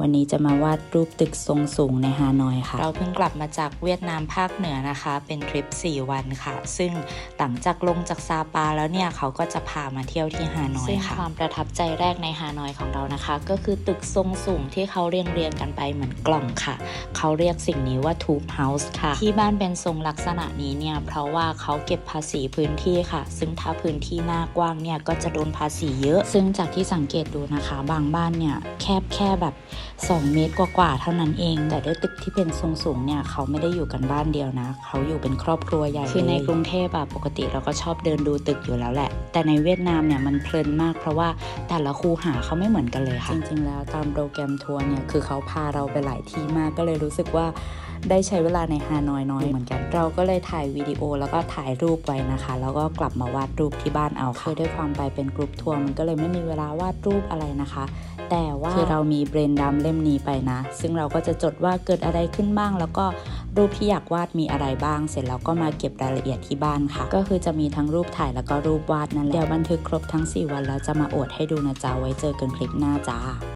วันนี้จะมาวาดรูปตึกทรงสูงในฮานอยค่ะ เราเพิ่งกลับมาจากเวียดนามภาคเหนือนะคะ เป็นทริป 4 วันค่ะ ซึ่งหลังจากลงจากซาปาแล้วเนี่ยเขาก็จะพามาเที่ยวที่ฮานอยค่ะ ความประทับใจแรกในฮานอยของเรานะคะ ก็คือตึกทรงสูงที่เขาเรียงเรียงๆกันไปเหมือนกล่องค่ะ เขาเรียกสิ่งนี้ว่าทูบเฮาส์ค่ะ ที่บ้านเป็นทรงลักษณะนี้เนี่ยเพราะว่าเขาเก็บภาษีพื้นที่ค่ะ ซึ่งถ้าพื้นที่หน้ากว้างเนี่ยก็จะโดนภาษีเยอะ ซึ่งจากที่สังเกตดูนะคะ บางบ้านเนี่ยแคบแค่แบบ 2 เมตรกว่าๆเท่านั้นเอง แต่ด้วยตึกที่เป็นทรงสูงเนี่ยเขาไม่ได้อยู่กันบ้านเดียวนะ เขาอยู่เป็นครอบครัวใหญ่คือในกรุงเทพอะปกติเราก็ชอบเดินดูตึกอยู่แล้วแหละ แต่ในเวียดนามเนี่ยมันเพลินมากเพราะว่าแต่ละคูหาเขาไม่เหมือนกันเลยค่ะ จริงๆ แล้วตามโปรแกรมทัวร์เนี่ยคือเขาพาเราไปหลายที่มากก็เลยรู้สึกว่าได้ใช้เวลาในฮานอยน้อยเหมือนกัน เราก็เลยถ่ายวิดีโอแล้วก็ถ่ายรูปไว้นะคะ แล้วก็กลับมาวาดรูปที่บ้านเอาค่ะคือด้วยความไปเป็นกรุ๊ปทัวร์มันก็เลยไม่มีเวลาวาดรูปอะไรนะคะ แต่ว่าคือเรามีเบรนดัมเล่มนี้ไปนะ ซึ่งเราก็จะจดว่าเกิดอะไรขึ้นบ้าง แล้วก็รูปที่อยากวาดมีอะไรบ้าง เสร็จแล้วก็มาเก็บรายละเอียดที่บ้านค่ะ ก็คือจะมีทั้งรูปถ่ายแล้วก็รูปวาดนั่นแหละเดี๋ยวบันทึกครบทั้ง 4 วันแล้วจะมาอวดให้ดูนะจ๊ะไว้เจอกันคลิปหน้าจ้า